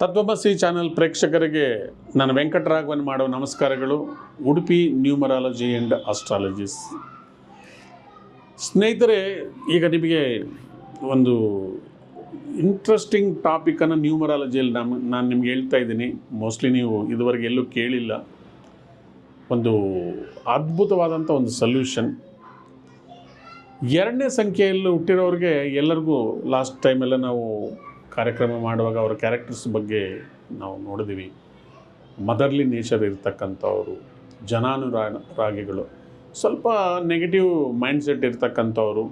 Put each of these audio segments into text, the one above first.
ತತ್ವಮಸಿ ಚಾನೆಲ್ ಪ್ರೇಕ್ಷಕರಿಗೆ ನಾನು ವೆಂಕಟರಾಘವನ್ ಮಾಡೋ ನಮಸ್ಕಾರಗಳು. Udupi numerology and astrologies. ಸ್ನೇಹಿತರೆ, ಈಗ ನಿಮಗೆ ಒಂದು ಇಂಟ್ರೆಸ್ಟಿಂಗ್ ಟಾಪಿಕನ್ನು ನ್ಯೂಮರಾಲಜಿಯಲ್ಲಿ ನಮ್ಮ ನಾನು ನಿಮ್ಗೆ ಹೇಳ್ತಾ ಇದ್ದೀನಿ. ಮೋಸ್ಟ್ಲಿ ನೀವು ಇದುವರೆಗೆ ಎಲ್ಲೂ ಕೇಳಿಲ್ಲ. ಒಂದು ಅದ್ಭುತವಾದಂಥ ಒಂದು ಸೊಲ್ಯೂಷನ್ ಎರಡನೇ ಸಂಖ್ಯೆಯಲ್ಲಿ ಹುಟ್ಟಿರೋರಿಗೆ ಎಲ್ಲರಿಗೂ ಲಾಸ್ಟ್ ಟೈಮೆಲ್ಲ ನಾವು ಕಾರ್ಯಕ್ರಮ ಮಾಡುವಾಗ ಅವರ ಕ್ಯಾರೆಕ್ಟರ್ಸ್ ಬಗ್ಗೆ ನಾವು ನೋಡಿದ್ದೀವಿ ಮದರ್ಲಿ ನೇಚರ್ ಇರ್ತಕ್ಕಂಥವ್ರು, ಜನಾನುರಾಗಿಗಳು, ಸ್ವಲ್ಪ ನೆಗೆಟಿವ್ ಮೈಂಡ್ಸೆಟ್ ಇರ್ತಕ್ಕಂಥವ್ರು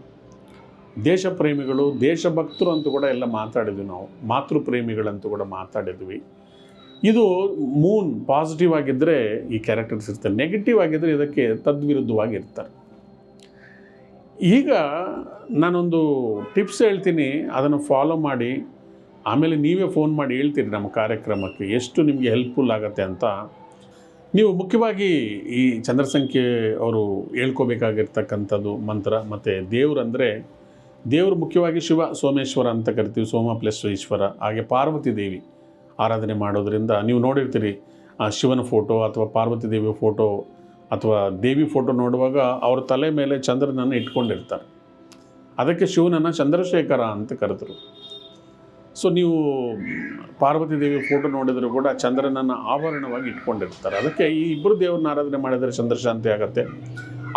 ದೇಶ ಪ್ರೇಮಿಗಳು ದೇಶಭಕ್ತರು ಅಂತೂ ಕೂಡ ಎಲ್ಲ ಮಾತಾಡಿದ್ವಿ ನಾವು. ಮಾತೃಪ್ರೇಮಿಗಳಂತೂ ಕೂಡ ಮಾತಾಡಿದ್ವಿ. ಇದು ಮೂನ್ ಪಾಸಿಟಿವ್ ಆಗಿದ್ದರೆ ಈ ಕ್ಯಾರೆಕ್ಟರ್ಸ್ ಇರ್ತಾರೆ. ನೆಗೆಟಿವ್ ಆಗಿದ್ದರೆ ಇದಕ್ಕೆ ತದ್ವಿರುದ್ಧವಾಗಿರ್ತಾರೆ. ಈಗ ನಾನೊಂದು ಟಿಪ್ಸ್ ಹೇಳ್ತೀನಿ. ಅದನ್ನು ಫಾಲೋ ಮಾಡಿ. ಆಮೇಲೆ ನೀವೇ ಫೋನ್ ಮಾಡಿ ಹೇಳ್ತೀರಿ ನಮ್ಮ ಕಾರ್ಯಕ್ರಮಕ್ಕೆ ಎಷ್ಟು ನಿಮಗೆ ಹೆಲ್ಪ್ಫುಲ್ ಆಗುತ್ತೆ ಅಂತ. ನೀವು ಮುಖ್ಯವಾಗಿ ಈ ಚಂದ್ರಸಂಖ್ಯೆ ಅವರು ಹೇಳ್ಕೋಬೇಕಾಗಿರ್ತಕ್ಕಂಥದ್ದು ಮಂತ್ರ ಮತ್ತು ದೇವ್ರಂದರೆ ದೇವರು ಮುಖ್ಯವಾಗಿ ಶಿವ, ಸೋಮೇಶ್ವರ ಅಂತ ಕರಿತೀವಿ, ಸೋಮ ಪ್ಲಸ್ ಈಶ್ವರ, ಹಾಗೆ ಪಾರ್ವತಿ ದೇವಿ ಆರಾಧನೆ ಮಾಡೋದರಿಂದ ನೀವು ನೋಡಿರ್ತೀರಿ, ಆ ಶಿವನ ಫೋಟೋ ಅಥವಾ ಪಾರ್ವತಿ ದೇವಿಯ ಫೋಟೋ ಅಥವಾ ದೇವಿ ಫೋಟೋ ನೋಡುವಾಗ ಅವ್ರ ತಲೆ ಮೇಲೆ ಚಂದ್ರನನ್ನು ಇಟ್ಕೊಂಡಿರ್ತಾರೆ. ಅದಕ್ಕೆ ಶಿವನನ್ನು ಚಂದ್ರಶೇಖರ ಅಂತ ಕರೆದರು. ಸೊ ನೀವು ಪಾರ್ವತಿ ದೇವಿ ಫೋಟೋ ನೋಡಿದರೂ ಕೂಡ ಚಂದ್ರನನ್ನು ಆಭರಣವಾಗಿ ಇಟ್ಕೊಂಡಿರ್ತಾರೆ. ಅದಕ್ಕೆ ಈ ಇಬ್ಬರು ದೇವರನ್ನ ಆರಾಧನೆ ಮಾಡಿದರೆ ಚಂದ್ರಶಾಂತಿ ಆಗುತ್ತೆ.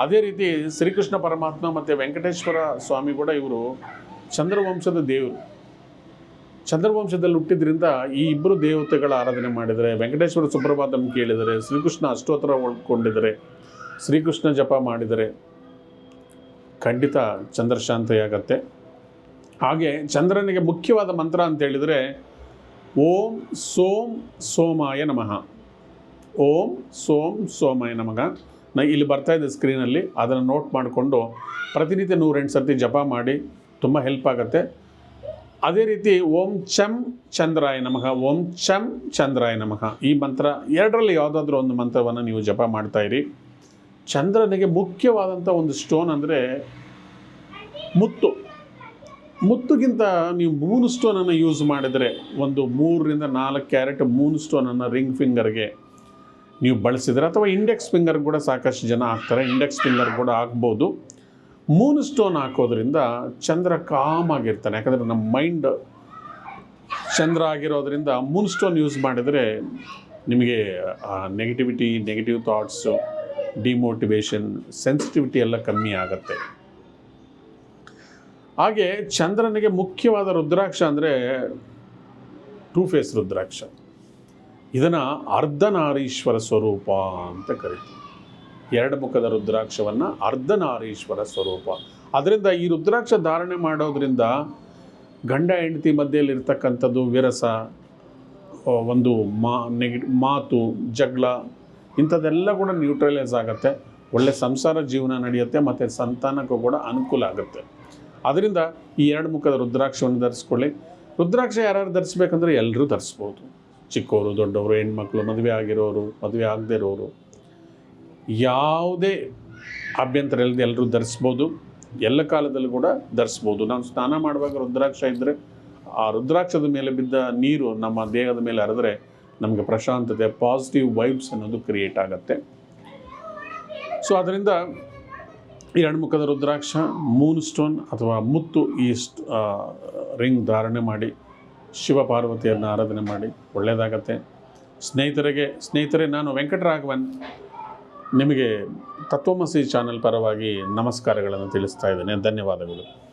ಅದೇ ರೀತಿ ಶ್ರೀಕೃಷ್ಣ ಪರಮಾತ್ಮ ಮತ್ತು ವೆಂಕಟೇಶ್ವರ ಸ್ವಾಮಿ ಕೂಡ ಇವರು ಚಂದ್ರವಂಶದ ದೇವರು. ಚಂದ್ರವಂಶದಲ್ಲಿ ಹುಟ್ಟಿದ್ರಿಂದ ಈ ಇಬ್ಬರು ದೇವತೆಗಳ ಆರಾಧನೆ ಮಾಡಿದರೆ, ವೆಂಕಟೇಶ್ವರ ಸುಪ್ರಭಾತಂ ಕೇಳಿದರೆ, ಶ್ರೀಕೃಷ್ಣ ಅಷ್ಟೋತ್ತರ ಉಳ್ಕೊಂಡಿದರೆ, ಶ್ರೀಕೃಷ್ಣ ಜಪ ಮಾಡಿದರೆ ಖಂಡಿತ ಚಂದ್ರಶಾಂತಿಯಾಗತ್ತೆ ಹಾಗೆ ಚಂದ್ರನಿಗೆ ಮುಖ್ಯವಾದ ಮಂತ್ರ ಅಂತ ಹೇಳಿದರೆ, ಓಂ ಸೋಂ ಸೋಮಾಯ ನಮಃ. ಓಂ ಸೋಂ ಸೋಮಾಯ ನಮಃ. ನಾ ಇಲ್ಲಿ ಬರ್ತಾ ಇದೆ ಸ್ಕ್ರೀನಲ್ಲಿ. ಅದನ್ನು ನೋಟ್ ಮಾಡಿಕೊಂಡು ಪ್ರತಿನಿತ್ಯ ನೂರೆಂಟು ಸರ್ತಿ ಜಪ ಮಾಡಿ ತುಂಬ ಹೆಲ್ಪ್ ಆಗುತ್ತೆ. ಅದೇ ರೀತಿ ಓಂ ಚಂ ಚಂದ್ರಾಯ ನಮಃ. ಓಂ ಚಂ ಚಂದ್ರಾಯ ನಮಃ. ಈ ಮಂತ್ರ ಎರಡರಲ್ಲಿ ಯಾವುದಾದ್ರೂ ಒಂದು ಮಂತ್ರವನ್ನು ನೀವು ಜಪ ಮಾಡ್ತಾ ಇರಿ. ಚಂದ್ರನಿಗೆ ಮುಖ್ಯವಾದಂಥ ಒಂದು ಸ್ಟೋನ್ ಅಂದರೆ ಮುತ್ತು. ಮುತ್ತುಗಿಂತ ನೀವು ಮೂನ್ ಸ್ಟೋನನ್ನು ಯೂಸ್ ಮಾಡಿದರೆ ಒಂದು ಮೂರರಿಂದ ನಾಲ್ಕು ಕ್ಯಾರೆಟ್ ಮೂನ್ ಸ್ಟೋನನ್ನು ರಿಂಗ್ ಫಿಂಗರ್ಗೆ ನೀವು ಬಳಸಿದರೆ, ಅಥವಾ ಇಂಡೆಕ್ಸ್ ಫಿಂಗರ್ ಕೂಡ ಸಾಕಷ್ಟು ಜನ ಹಾಕ್ತಾರೆ ಇಂಡೆಕ್ಸ್ ಫಿಂಗರ್ ಕೂಡ ಹಾಕ್ಬೋದು. ಮೂನ್ ಸ್ಟೋನ್ ಹಾಕೋದ್ರಿಂದ ಚಂದ್ರ ಕಾಮ್ ಆಗಿರ್ತಾನೆ. ಯಾಕಂದರೆ ನಮ್ಮ ಮೈಂಡ್ ಚಂದ್ರ ಆಗಿರೋದ್ರಿಂದ ಮೂನ್ ಸ್ಟೋನ್ ಯೂಸ್ ಮಾಡಿದರೆ ನಿಮಗೆ negativity negative thoughts demotivation sensitivity ಎಲ್ಲ ಕಮ್ಮಿ ಆಗುತ್ತೆ. ಹಾಗೆ ಚಂದ್ರನಿಗೆ ಮುಖ್ಯವಾದ ರುದ್ರಾಕ್ಷ ಅಂದರೆ ಟೂ ಫೇಸ್ ರುದ್ರಾಕ್ಷ. ಇದನ್ನು ಅರ್ಧನಾರೀಶ್ವರ ಸ್ವರೂಪ ಅಂತ ಕರಿತೀವಿ ಎರಡು ಮುಖದ ರುದ್ರಾಕ್ಷವನ್ನು ಅರ್ಧನಾರೀಶ್ವರ ಸ್ವರೂಪ. ಅದರಿಂದ ಈ ರುದ್ರಾಕ್ಷ ಧಾರಣೆ ಮಾಡೋದ್ರಿಂದ ಗಂಡ ಹೆಂಡತಿ ಮಧ್ಯೆಯಲ್ಲಿರ್ತಕ್ಕಂಥದ್ದು ವಿರಸ ಒಂದು ಮಾ, ನೆಗೆ, ಮಾತು, ಜಗಳ, ಇಂಥದ್ದೆಲ್ಲ ಕೂಡ ನ್ಯೂಟ್ರಲೈಸ್ ಆಗುತ್ತೆ. ಒಳ್ಳೆ ಸಂಸಾರ ಜೀವನ ನಡೆಯುತ್ತೆ, ಮತ್ತು ಸಂತಾನಕ್ಕೂ ಕೂಡ ಅನುಕೂಲ ಆಗುತ್ತೆ. ಅದರಿಂದ ಈ ಎರಡು ಮುಖದ ರುದ್ರಾಕ್ಷವನ್ನು ಧರಿಸ್ಕೊಳ್ಳಿ. ರುದ್ರಾಕ್ಷ ಯಾರ್ಯಾರು ಧರಿಸ್ಬೇಕಂದ್ರೆ ಎಲ್ಲರೂ ಧರಿಸ್ಬೋದು. ಚಿಕ್ಕವರು ದೊಡ್ಡವರು ಹೆಣ್ಮಕ್ಳು, ಮದುವೆ ಆಗಿರೋರು, ಮದುವೆ ಆಗದೇ ಇರೋರು ಯಾವುದೇ ಅಭ್ಯಂತರ ಇಲ್ಲದೆ ಎಲ್ಲರೂ ಧರಿಸ್ಬೋದು. ಎಲ್ಲ ಕಾಲದಲ್ಲೂ ಕೂಡ ಧರಿಸ್ಬೋದು. ನಾವು ಸ್ನಾನ ಮಾಡುವಾಗ ರುದ್ರಾಕ್ಷ ಇದ್ದರೆ ಆ ರುದ್ರಾಕ್ಷದ ಮೇಲೆ ಬಿದ್ದ ನೀರು ನಮ್ಮ ದೇಹದ ಮೇಲೆ ಹರಿದ್ರೆ ನಮಗೆ ಪ್ರಶಾಂತತೆ ಪಾಸಿಟಿವ್ ವೈಬ್ಸ್ ಅನ್ನೋದು ಕ್ರಿಯೇಟ್ ಆಗುತ್ತೆ. ಸೊ ಅದರಿಂದ ಈ ಮುಖದ ರುದ್ರಾಕ್ಷ ಮೂನ್ ಸ್ಟೋನ್ ಅಥವಾ ಮುತ್ತು ಈ ರಿಂಗ್ ಧಾರಣೆ ಮಾಡಿ, ಶಿವ ಪಾರ್ವತಿಯನ್ನು ಆರಾಧನೆ ಮಾಡಿ ಒಳ್ಳೆಯದಾಗತ್ತೆ ಸ್ನೇಹಿತರಿಗೆ, ಸ್ನೇಹಿತರೆ, ನಾನು ವೆಂಕಟರಾಘವನ್ ನಿಮಗೆ ತತ್ವಮಸಿ ಚಾನೆಲ್ ಪರವಾಗಿ ನಮಸ್ಕಾರಗಳನ್ನು ತಿಳಿಸ್ತಾ ಇದ್ದೇನೆ. ಧನ್ಯವಾದಗಳು.